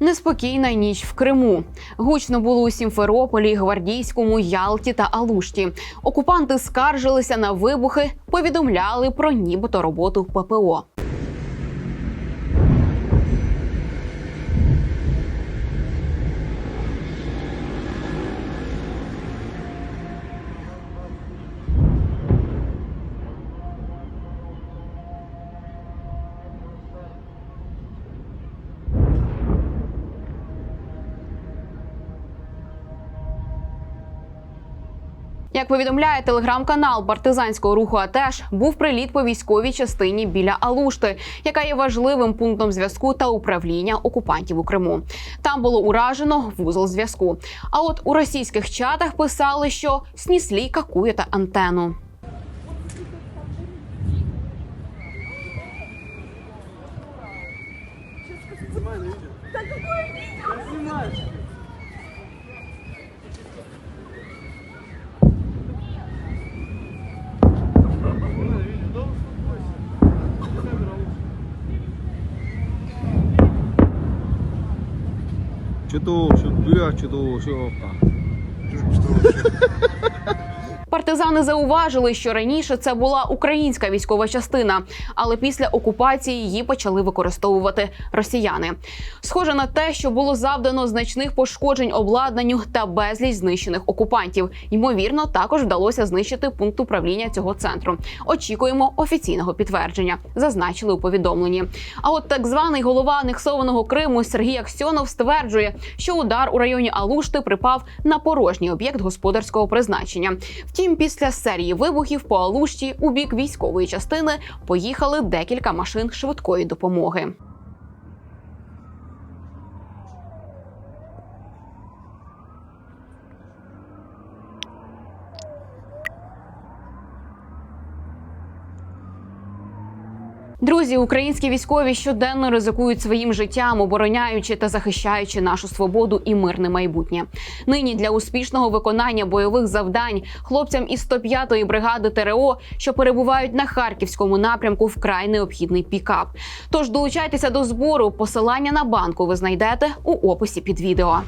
Неспокійна ніч в Криму. Гучно було у Сімферополі, Гвардійському, Ялті та Алушті. Окупанти скаржилися на вибухи, повідомляли про нібито роботу ППО. Як повідомляє телеграм-канал партизанського руху АТЕШ, був приліт по військовій частині біля Алушти, яка є важливим пунктом зв'язку та управління окупантів у Криму. Там було уражено вузол зв'язку. А от у російських чатах писали, що сніслі какую-то антенну. Чудово, що бля, чудово, що опа. Партизани зауважили, що раніше це була українська військова частина, але після окупації її почали використовувати росіяни. Схоже на те, що було завдано значних пошкоджень обладнанню та безліч знищених окупантів. Ймовірно, також вдалося знищити пункт управління цього центру. Очікуємо офіційного підтвердження, зазначили у повідомленні. А от так званий голова анексованого Криму Сергій Аксьонов стверджує, що удар у районі Алушти припав на порожній об'єкт господарського призначення. Втім, після серії вибухів по Алушті у бік військової частини поїхали декілька машин швидкої допомоги. Друзі, українські військові щоденно ризикують своїм життям, обороняючи та захищаючи нашу свободу і мирне майбутнє. Нині для успішного виконання бойових завдань хлопцям із 105-ї бригади ТРО, що перебувають на харківському напрямку, вкрай необхідний пікап. Тож долучайтеся до збору. Посилання на банку ви знайдете у описі під відео.